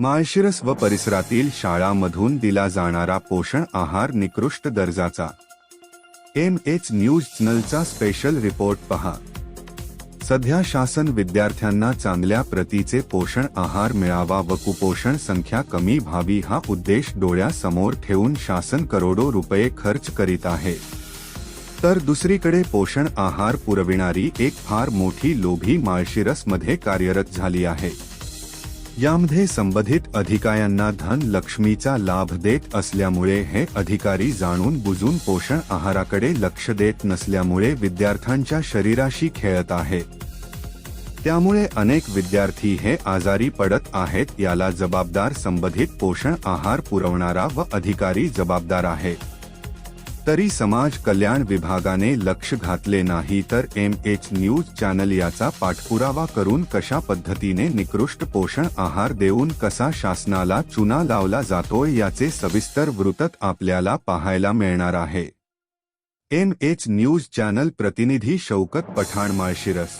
माळशिरस व परिसरातील शाळांमधून दिला जाणारा पोषण आहार निकृष्ट दर्जाचा. एम एच न्यूज चॅनलचा स्पेशल रिपोर्ट पहा. सध्या शासन विद्यार्थ्यांना चांगल्या प्रतीचे पोषण आहार मिळावा व कुपोषण संख्या कमी व्हावी हा उद्देश डोळ्यासमोर ठेवून शासन करोडो रुपये खर्च करीत आहे. तर दुसरीकडे पोषण आहार पुरविणारी एक फार मोठी लोभी माळशिरसमध्ये कार्यरत झाली आहे. यामध्ये संबंधित अधिकाऱ्यांना धन लक्ष्मीचा लाभ देत असल्यामुळे हे अधिकारी जाणून बुजून पोषण आहाराकडे लक्ष देत नसल्यामुळे विद्यार्थ्यांच्या शरीराशी खेळत आहेत त्यामुळे अनेक विद्यार्थी हे आजारी पडत आहेत याला जबाबदार संबंधित पोषण आहार पुरवणारा व अधिकारी जबाबदार आहे. तरी समाज कल्याण विभागाने लक्ष घातले नाही तर एम एच न्यूज चॅनल याचा पाठपुरावा करून कशा पद्धतीने निकृष्ट पोषण आहार देऊन कसा शासनाला चुना लावला जातोय याचे सविस्तर वृत्त आपल्याला पाहायला मिळणार आहे. एम एच न्यूज चॅनल प्रतिनिधी शौकत पठाण माळशिरस